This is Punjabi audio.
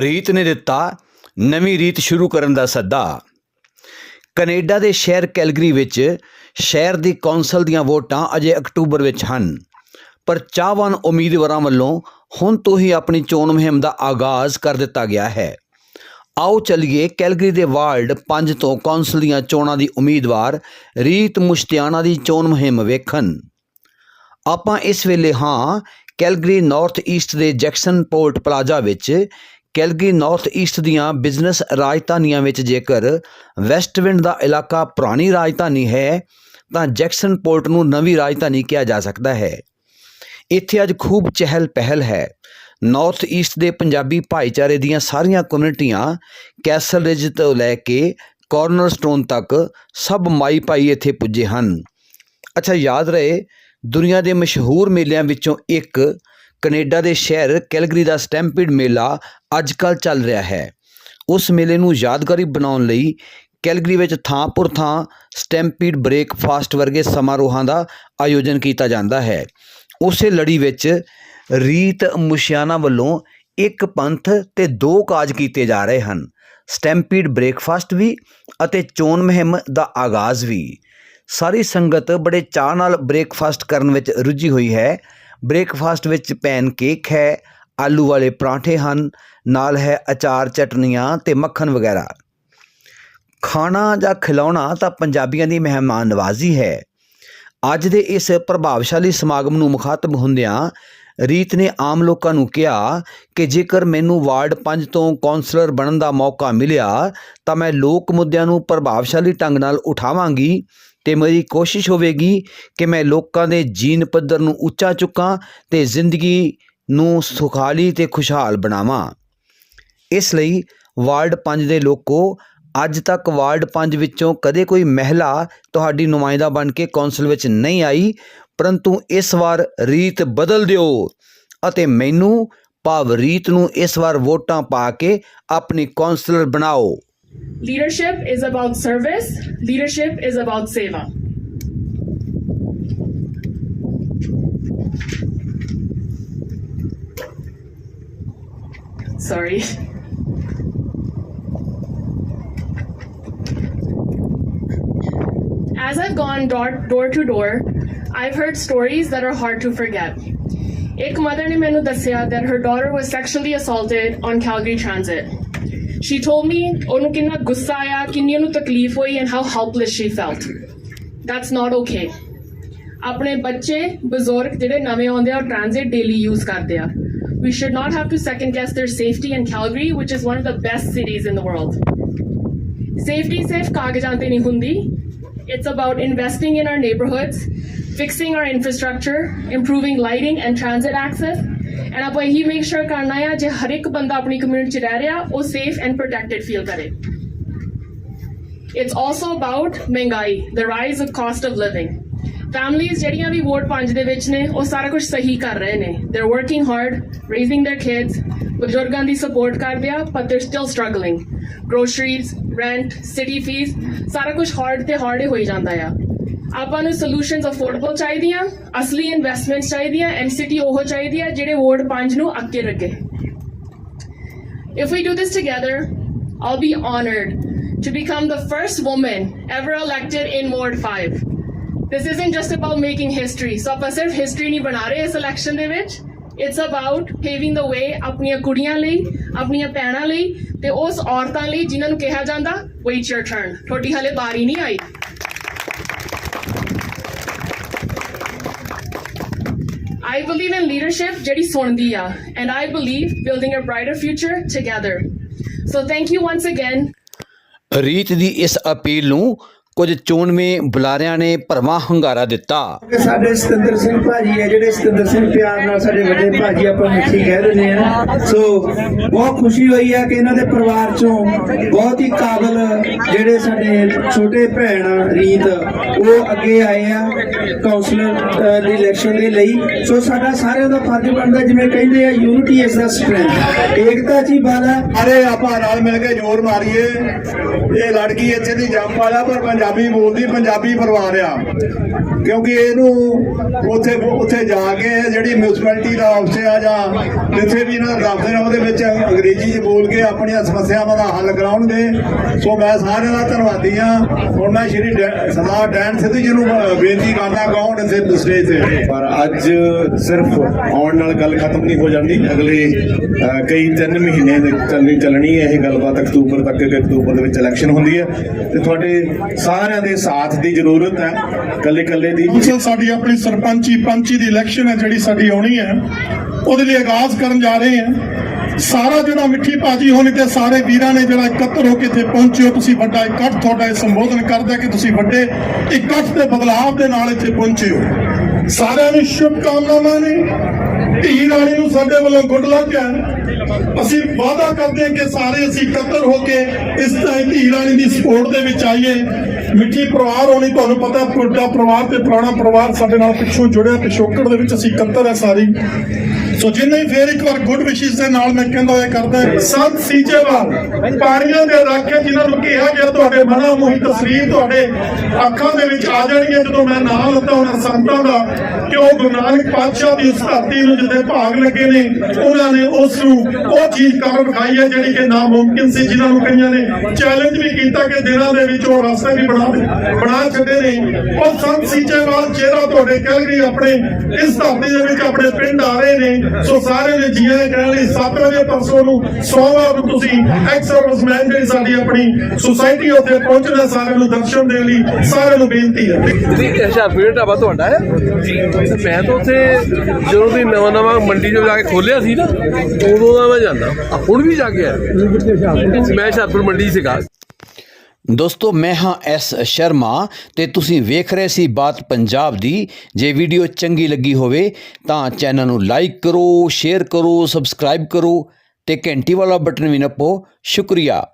ਰੀਤ ਨੇ ਦਿੱਤਾ, ਨਵੀਂ ਰੀਤ ਸ਼ੁਰੂ ਕਰਨ ਦਾ ਸੱਦਾ। ਕੈਨੇਡਾ ਦੇ ਸ਼ਹਿਰ ਕੈਲਗਰੀ ਵਿੱਚ ਸ਼ਹਿਰ ਦੀ ਕੌਂਸਲ ਦੀਆਂ ਵੋਟਾਂ ਅਜੇ ਅਕਤੂਬਰ ਵਿੱਚ ਹਨ, ਪਰ ਚਾਹਵਾਨ ਉਮੀਦਵਾਰਾਂ ਵੱਲੋਂ ਹੁਣ ਤੋਂ ਹੀ ਆਪਣੀ ਚੋਣ ਮੁਹਿੰਮ ਦਾ ਆਗਾਜ਼ ਕਰ ਦਿੱਤਾ ਗਿਆ ਹੈ। ਆਓ ਚੱਲੀਏ ਕੈਲਗਰੀ ਦੇ ਵਾਰਡ 5 ਤੋਂ ਕੌਂਸਲ ਦੀਆਂ ਚੋਣਾਂ ਦੀ ਉਮੀਦਵਾਰ ਰੀਤ ਮੁਸ਼ਤਿਆਣਾ ਦੀ ਚੋਣ ਮੁਹਿੰਮ ਵੇਖਣ। ਆਪਾਂ ਇਸ ਵੇਲੇ ਹਾਂ ਕੈਲਗਰੀ ਨਾਰਥ ਈਸਟ ਦੇ ਜੈਕਸਨ ਪੋਰਟ ਪਲਾਜ਼ਾ ਵਿੱਚ ਕੈਲਗਰੀ ਨਾਰਥ ਈਸਟ ਦੀਆਂ ਬਿਜ਼ਨਸ ਰਾਜਧਾਨੀਆਂ ਵਿੱਚ ਜੇਕਰ ਵੈਸਟਵਿੰਡ ਦਾ ਇਲਾਕਾ ਪੁਰਾਣੀ ਰਾਜਧਾਨੀ ਹੈ, ਤਾਂ ਜੈਕਸਨ ਪੋਰਟ ਨੂੰ ਨਵੀਂ ਰਾਜਧਾਨੀ ਕਿਹਾ ਜਾ ਸਕਦਾ ਹੈ। ਇੱਥੇ ਅੱਜ ਖੂਬ ਚਹਿਲ ਪਹਿਲ ਹੈ। ਨਾਰਥ ਈਸਟ ਦੇ ਪੰਜਾਬੀ ਭਾਈਚਾਰੇ ਦੀਆਂ ਸਾਰੀਆਂ ਕਮਿਊਨਿਟੀਆਂ ਕੈਸਲ ਰਿਜ ਤੋਂ ਲੈ ਕੇ ਕਾਰਨਰ ਸਟੋਨ ਤੱਕ ਸਭ ਮਾਈ ਭਾਈ ਇੱਥੇ ਪੁੱਜੇ ਹਨ। ਅੱਛਾ, ਯਾਦ ਰਹੇ, ਦੁਨੀਆ ਦੇ ਮਸ਼ਹੂਰ ਮੇਲਿਆਂ ਵਿੱਚੋਂ ਇੱਕ ਕੈਨੇਡਾ ਦੇ ਸ਼ਹਿਰ ਕੈਲਗਰੀ ਦਾ ਸਟੈਂਪੀਡ ਮੇਲਾ ਅੱਜਕੱਲ ਚੱਲ ਰਿਹਾ ਹੈ। ਉਸ ਮੇਲੇ ਨੂੰ ਯਾਦਗਾਰੀ ਬਣਾਉਣ ਲਈ ਕੈਲਗਰੀ ਵਿੱਚ ਥਾਂ ਪੁਰ ਥਾਂ ਸਟੈਂਪੀਡ ਬ੍ਰੇਕਫਾਸਟ ਵਰਗੇ ਸਮਾਰੋਹਾਂ ਦਾ ਆਯੋਜਨ ਕੀਤਾ ਜਾਂਦਾ ਹੈ। ਉਸੇ ਲੜੀ ਵਿੱਚ ਰੀਤ ਮੁਸ਼ਿਆਨਾ ਵੱਲੋਂ ਇੱਕ ਪੰਥ ਤੇ ਦੋ ਕਾਜ ਕੀਤੇ ਜਾ ਰਹੇ ਹਨ। ਸਟੈਂਪੀਡ ਬ੍ਰੇਕਫਾਸਟ ਵੀ ਅਤੇ ਚੋਣ ਮੁਹਿੰਮ ਦਾ ਆਗਾਜ਼ ਵੀ। ਸਾਰੀ ਸੰਗਤ ਬੜੇ ਚਾਅ ਨਾਲ ਬ੍ਰੇਕਫਾਸਟ ਕਰਨ ਵਿੱਚ ਰੁੱਝੀ ਹੋਈ ਹੈ। ਬ੍ਰੇਕਫਾਸਟ ਵਿੱਚ ਪੈਨ ਕੇਕ ਹੈ, ਆਲੂ ਵਾਲੇ ਪਰਾਂਠੇ ਹਨ, ਨਾਲ ਹੈ ਅਚਾਰ ਚਟਨੀਆਂ ਤੇ ਮੱਖਣ ਵਗੈਰਾ। ਖਾਣਾ ਜਾਂ ਖਿਲਾਉਣਾ ਤਾਂ ਪੰਜਾਬੀਆਂ ਦੀ ਮਹਿਮਾਨ ਨਵਾਜ਼ੀ ਹੈ। ਅੱਜ ਦੇ ਇਸ ਪ੍ਰਭਾਵਸ਼ਾਲੀ ਸਮਾਗਮ ਨੂੰ ਮੁਖਾਤਬ ਹੁੰਦਿਆਂ ਰੀਤ ਨੇ ਆਮ ਲੋਕਾਂ ਨੂੰ ਕਿਹਾ ਕਿ ਜੇਕਰ ਮੈਨੂੰ ਵਾਰਡ 5 ਤੋਂ ਕੌਂਸਲਰ ਬਣਨ ਦਾ ਮੌਕਾ ਮਿਲਿਆ ਤਾਂ ਮੈਂ ਲੋਕ ਮੁੱਦਿਆਂ ਨੂੰ ਪ੍ਰਭਾਵਸ਼ਾਲੀ ਢੰਗ ਨਾਲ ਉਠਾਵਾਂਗੀ ਤੇ ਮੇਰੀ ਕੋਸ਼ਿਸ਼ ਹੋਵੇਗੀ ਕਿ ਮੈਂ ਲੋਕਾਂ ਦੇ ਜੀਨ ਪੱਧਰ ਨੂੰ ਉੱਚਾ ਚੁੱਕਾਂ ਤੇ ਜ਼ਿੰਦਗੀ ਨੂੰ ਸੁਖਾਲੀ ਤੇ ਖੁਸ਼ਹਾਲ ਬਣਾਵਾਂ। ਇਸ ਲਈ ਵਾਰਡ 5 ਦੇ ਲੋਕੋ, ਅੱਜ ਤੱਕ ਵਾਰਡ 5 ਵਿੱਚੋਂ ਕਦੇ ਕੋਈ ਮਹਿਲਾ ਤੁਹਾਡੀ ਨੁਮਾਇੰਦਾ ਬਣ ਕੇ ਕੌਂਸਲ ਵਿੱਚ ਨਹੀਂ ਆਈ, ਪਰੰਤੂ ਇਸ ਵਾਰ ਰੀਤ ਬਦਲ ਦਿਓ ਅਤੇ ਮੈਨੂੰ ਭਾਵ ਰੀਤ ਨੂੰ ਇਸ ਵਾਰ ਵੋਟਾਂ ਪਾ ਕੇ ਆਪਣੀ ਕੌਂਸਲਰ ਬਣਾਓ। Leadership is about service. Leadership is about seva. Sorry. As I've gone door, door to door, I've heard stories that are hard to forget. ਇੱਕ mother ਨੇ ਮੈਨੂੰ ਦੱਸਿਆ that her daughter was sexually assaulted on Calgary Transit. She told me ਉਹਨੂੰ ਕਿੰਨਾ ਗੁੱਸਾ ਆਇਆ ਕਿੰਨੀ ਉਹਨੂੰ ਤਕਲੀਫ ਹੋਈ and how helpless she felt. That's not okay. ਆਪਣੇ ਬੱਚੇ ਬਜ਼ੁਰਗ ਜਿਹੜੇ ਨਵੇਂ ਆਉਂਦੇ ਆ ਉਹ ਟ੍ਰਾਂਜ਼ਿਟ ਡੇਲੀ ਯੂਜ਼ ਕਰਦੇ ਆ We should not have to second guess their safety in Calgary, which is one of the best cities in the world. Safety ਸਿਰਫ ਕਾਗਜ਼ਾਂ ਤੇ ਨਹੀਂ ਹੁੰਦੀ It's about investing in our neighborhoods, fixing our infrastructure, improving lighting and transit access, and ਆਪਾਂ ਇਹੀ ਮੇਕ ਸ਼ੋਰ ਕਰਨਾ ਆ ਜੇ ਹਰ ਇੱਕ ਬੰਦਾ ਆਪਣੀ ਕਮਿਊਨਿਟੀ 'ਚ ਰਹਿ ਰਿਹਾ ਉਹ ਸੇਫ ਐਂਡ ਪ੍ਰੋਟੈਕਟਡ ਫੀਲ ਕਰੇ ਇਟਸ ਆਲਸੋ ਅਬਾਊਟ ਮਹਿੰਗਾਈ the rise of cost of living ਫੈਮਲੀਆਂ ਜਿਹੜੀਆਂ ਵੀ ਵੋਟ ਪੰਜ ਦੇ ਵਿੱਚ ਨੇ ਉਹ ਸਾਰਾ ਕੁਝ ਸਹੀ ਕਰ ਰਹੇ ਨੇ they are working hard raising their kids ਬਜ਼ੁਰਗਾਂ ਦੀ ਸਪੋਰਟ ਕਰਦੇ ਆ ਪਰ they are still struggling groceries rent city fees ਸਾਰਾ ਕੁਝ ਹਾਰਡ ਤੇ ਹਾਰਡ ਹੋਈ ਜਾਂਦਾ ਆ ਆਪਾਂ ਨੂੰ ਸੋਲੂਸ਼ਨਸ ਅਫੋਰਡਬਲ ਚਾਹੀਦੀਆਂ ਅਸਲੀ ਇਨਵੈਸਟਮੈਂਟਸ ਚਾਹੀਦੀਆਂ ਐਨਸੀਟੀ ਉਹ ਚਾਹੀਦੀ ਹੈ ਜਿਹੜੇ ਵਾਰਡ 5 ਨੂੰ ਅੱਗੇ ਰੱਖੇ if we do this together all be honoured to become the first woman ever elected in Ward 5. This isn't just about making history. So ਆਪਾਂ ਸਿਰਫ history ਨਹੀਂ ਬਣਾ ਰਹੇ ਇਸ ਇਲੈਕਸ਼ਨ ਦੇ ਵਿੱਚ ਇਟਸ ਅਬਾਊਟ ਪੇਵਿੰਗ ਦ ਵੇ ਆਪਣੀਆਂ ਕੁੜੀਆਂ ਲਈ ਆਪਣੀਆਂ ਭੈਣਾਂ ਲਈ ਤੇ ਉਸ ਔਰਤਾਂ ਲਈ ਜਿਨ੍ਹਾਂ ਨੂੰ ਕਿਹਾ ਜਾਂਦਾ ਵੇਟ ਯਰ ਟਰਨ ਤੁਹਾਡੀ ਹਲੇ ਬਾਰੀ ਨਹੀਂ ਆਈ I believe in leadership ਜਿਹੜੀ ਸੁਣਦੀ ਆ and I believe building a brighter future together. So thank you once again. ਰੀਤ ਦੀ ਇਸ ਅਪੀਲ ਨੂੰ ਕੁਝ ਚੋਣਵੇਂ ਬੁਲਾਰਿਆਂ ਨੇ ਭਰਵਾਂ ਹੰਗਾਰਾ ਦਿੱਤਾ। ਸਾਡੇ ਸਤਿੰਦਰ ਸਿੰਘ ਭਾਜੀ ਹੈ ਜਿਹੜੇ ਸਤਿੰਦਰ ਸਿੰਘ ਪਿਆਰ ਨਾਲ ਸਾਡੇ ਵੱਡੇ ਭਾਜੀ ਆਪਾਂ ਮਿੱਠੀ ਕਹਿ ਦਿੰਦੇ ਆ ਸੋ ਬਹੁਤ ਖੁਸ਼ੀ ਹੋਈ ਹੈ ਕਿ ਇਹਨਾਂ ਦੇ ਪਰਿਵਾਰ ਚੋਂ ਬਹੁਤ ਹੀ ਕਾਬਲ ਜਿਹੜੇ ਸਾਡੇ ਛੋਟੇ ਭੈਣ ਰੀਤ ਉਹ ਅੱਗੇ ਆਏ ਆ ਕਾਉਂਸਲਰ ਦੀ ਇਲੈਕਸ਼ਨ ਦੇ ਲਈ। ਸੋ ਸਾਡਾ ਸਾਰਿਆਂ ਦਾ ਫਰਜ਼ ਬਣਦਾ ਜਿਵੇਂ ਕਹਿੰਦੇ ਆ ਯੂਨਿਟੀ ਇਜ਼ ਦਾ ਸਟਰੈਂਥ ਏਕਤਾ ਜੀ ਬਾਲਾ। ਸਾਰੇ ਆਪਾਂ ਨਾਲ ਮਿਲ ਕੇ ਜ਼ੋਰ ਮਾਰੀਏ। ਇਹ ਲੜਕੀ ਇੱਥੇ ਦੀ ਜੰਮ ਵਾਲਾ ਪਰ ਪੰਜਾਬੀ ਬੋਲਦੀ, ਪੰਜਾਬੀ ਪਰਿਵਾਰ ਆ ਕਿਉਂਕਿ ਇਹਨੂੰ ਉੱਥੇ ਉੱਥੇ ਜਾ ਕੇ ਜਿਹੜੀ ਮਿਊਨਿਸਪੈਲਿਟੀ ਦਾ ਆਫਿਸ ਆ ਜਾਂ ਜਿੱਥੇ ਵੀ ਇਹਨਾਂ ਦਾ ਦਫ਼ਤਰ ਆ, ਉਹਦੇ ਵਿੱਚ ਅੰਗਰੇਜ਼ੀ 'ਚ ਬੋਲ ਕੇ ਆਪਣੀਆਂ ਸਮੱਸਿਆਵਾਂ ਦਾ ਹੱਲ ਕਰਾਉਣਗੇ। ਸੋ ਮੈਂ ਸਾਰਿਆਂ ਦਾ ਧੰਨਵਾਦੀ ਆ ਹੁਣ ਮੈਂ ਸ਼੍ਰੀ ਸਰਦਾਰ ਡੈਨ ਸਿੱਧੂ ਜੀ ਨੂੰ ਬੇਨਤੀ ਕਰਦਾ ਕੌਣ ਇਸ ਸਟੇਜ ਤੇ? ਪਰ ਅੱਜ ਸਿਰਫ ਆਉਣ ਨਾਲ ਗੱਲ ਖਤਮ ਨਹੀਂ ਹੋ ਜਾਂਦੀ। ਅਗਲੇ ਕਈ ਤਿੰਨ ਮਹੀਨੇ ਦੇ ਚੱਲਣੀ ਚੱਲਣੀ ਇਹ ਗੱਲਬਾਤ। ਅਕਤੂਬਰ ਤੱਕ ਕਿ ਅਕਤੂਬਰ ਦੇ ਵਿੱਚ ਇਲੈਕਸ਼ਨ ਹੁੰਦੀ ਹੈ। ਤੇ ਤੁਹਾਡੇ ਸਾਰਿਆਂ ਦੇ ਸਾਥ ਦੀ ਜ਼ਰੂਰਤ ਹੈ ਕੱਲੇ ਕੱਲੇ ਦੀ। ਕੌਂਸਲ ਸਾਡੀ ਆਪਣੀ ਸਰਪੰਚੀ ਪੰਚੀ ਦੀ ਇਲੈਕਸ਼ਨ ਹੈ, ਜਿਹੜੀ ਸਾਡੀ ਆਉਣੀ ਹੈ, ਉਹਦੇ ਲਈ ਆਗਾਜ਼ ਕਰਨ ਜਾ ਰਹੇ ਹਾਂ। ਸਾਰਾ ਜਿਹੜਾ ਮਿੱਠੀ ਭਾਜੀ ਹੋਣੀ ਤੇ ਸਾਰੇ ਵੀਰਾਂ ਨੇ ਜਿਹੜਾ ਇਕੱਤਰ ਹੋ ਕੇ ਇੱਥੇ ਪਹੁੰਚੇ ਹੋ, ਤੁਸੀਂ ਵੱਡਾ ਇਕੱਠ ਤੁਹਾਡਾ ਇਹ ਸੰਬੋਧਨ ਕਰਦਾ ਕਿ ਤੁਸੀਂ ਵੱਡੇ ਇਕੱਠ ਦੇ ਬਦਲਾਵ ਦੇ ਨਾਲ ਇੱਥੇ ਪਹੁੰਚੇ ਹੋ। ਸਾਰਿਆਂ ਨੂੰ ਸ਼ੁਭ ਕਾਮਨਾਵਾਂ ਨੇ। ਧੀ ਰਾਣੀ ਨੂੰ ਸਾਡੇ ਵੱਲੋਂ ਗੁੱਡ ਲੱਕ ਹੈ। ਅਸੀਂ ਵਾਅਦਾ ਕਰਦੇ ਹਾਂ ਕਿ ਸਾਰੇ ਅਸੀਂ ਇਕੱਤਰ ਹੋ ਕੇ ਇਸ ਤਰ੍ਹਾਂ ਧੀ ਰਾਣੀ ਦੀ ਸਪੋਰਟ ਦੇ ਵਿੱਚ ਆਈਏ। ਮਿੱਠੀ ਪਰਿਵਾਰ ਹੋਣੀ ਤੁਹਾਨੂੰ ਪਤਾ ਹੈ, ਪਰਿਵਾਰ ਤੇ ਪੁਰਾਣਾ ਪਰਿਵਾਰ ਸਾਡੇ ਨਾਲ ਪਿੱਛੋਂ ਜੁੜਿਆ ਪਿਛੋਕੜ ਦੇ ਵਿੱਚ ਅਸੀਂ ਇਕੱਤਰ ਹੈ ਸਾਰੀ। ਸੋ ਜਿੰਨੇ ਫੇਰ ਇੱਕ ਵਾਰ ਗੁੱਡ ਵਿਸ਼ੇਸ ਦੇ ਨਾਲ ਮੈਂ ਕਹਿੰਦਾ ਹੋਇਆ ਕਰਦਾ ਸੰਤ ਸੀਚੇਵਾਲ ਪਾਣੀਆਂ ਦੇ ਰਾਖੇ ਜਿਨ੍ਹਾਂ ਨੂੰ ਕਿਹਾ ਗਿਆ ਤੁਹਾਡੇ ਮਨਾਂ ਮੋਹੀ ਤਸਵੀਰ ਤੁਹਾਡੇ ਅੱਖਾਂ ਦੇ ਵਿੱਚ ਆ ਜਾਣੀ ਹੈ, ਜਦੋਂ ਮੈਂ ਨਾਮ ਲੱਤਾ ਉਹਨਾਂ ਸੰਤਾਂ ਦਾ ਕਿ ਉਹ ਗੁਰੂ ਨਾਨਕ ਪਾਤਸ਼ਾਹ ਦੀ ਉਸ ਧਰਤੀ ਨੂੰ ਜਿੱਥੇ ਭਾਗ ਲੱਗੇ ਨੇ, ਉਹਨਾਂ ਨੇ ਉਸ ਨੂੰ ਉਹ ਚੀਜ਼ ਕਰ ਵਿਖਾਈ ਹੈ ਜਿਹੜੀ ਕਿ ਨਾਮੁਮਕਿਨ ਸੀ, ਜਿਨ੍ਹਾਂ ਨੂੰ ਕਈਆਂ ਨੇ ਚੈਲੰਜ ਵੀ ਕੀਤਾ ਕਿ ਦਿਨਾਂ ਦੇ ਵਿੱਚ ਉਹ ਰਸਤੇ ਵੀ ਬਣਾ ਬਣਾ ਛੱਡੇ ਨੇ। ਉਹ ਸੰਤ ਸੀਚੇਵਾਲ ਚਿਹਰਾ ਤੁਹਾਡੇ ਕਹਿ ਕੈਲਗਰੀ ਆਪਣੇ ਇਸ ਧਰਤੀ ਦੇ ਵਿੱਚ ਆਪਣੇ ਪਿੰਡ ਆ ਰਹੇ ਨੇ। ਸੋ ਸਾਰੇ ਨੇ ਜੀਆਂ ਕਹਿਣ ਲਈ 7 ਵਜੇ ਪਰਸੋਂ ਨੂੰ ਸੋਮਵਾਰ ਨੂੰ ਤੁਸੀਂ ਐਕਸ ਸਰਵਿਸਮੈਨ ਜਿਹੜੀ ਸਾਡੀ ਆਪਣੀ ਸੁਸਾਇਟੀ ਉੱਥੇ ਪਹੁੰਚਣਾ ਸਾਰਿਆਂ ਨੂੰ ਦਰਸ਼ਨ ਦੇਣ ਲਈ, ਸਾਰਿਆਂ ਨੂੰ ਬੇਨਤੀ ਹੈ। ਜੀ ਹੁਸ਼ਿਆਰਪੁਰ ਢਾਬਾ ਤੁਹਾਡਾ ਹੈ? ਮੈਂ ਤਾਂ ਉੱਥੇ ਜਦੋਂ ਦੀ ਨਵਾਂ ਨਵਾਂ ਮੰਡੀ ਚੋਂ ਜਾ ਕੇ ਖੋਲਿਆ ਸੀ ਨਾ, ਉਦੋਂ ਦਾ ਮੈਂ ਜਾਂਦਾ। ਹੁਣ ਵੀ ਜਾ ਕੇ ਆ ਮੈਂ ਹੁਸ਼ਿਆਰਪੁਰ ਮੰਡੀ ਸੀਗਾ। ਦੋਸਤੋ, ਮੈਂ ਹਾਂ ਐਸ ਸ਼ਰਮਾ ਤੇ ਤੁਸੀਂ ਵੇਖ ਰਹੇ ਸੀ ਬਾਤ ਪੰਜਾਬ ਦੀ। ਜੇ ਵੀਡੀਓ ਚੰਗੀ ਲੱਗੀ ਹੋਵੇ ਤਾਂ ਚੈਨਲ ਨੂੰ ਲਾਈਕ ਕਰੋ, ਸ਼ੇਅਰ ਕਰੋ, ਸਬਸਕ੍ਰਾਈਬ ਕਰੋ ਤੇ ਘੰਟੀ ਵਾਲਾ ਬਟਨ ਵੀ ਨੱਪੋ। ਸ਼ੁਕਰੀਆ।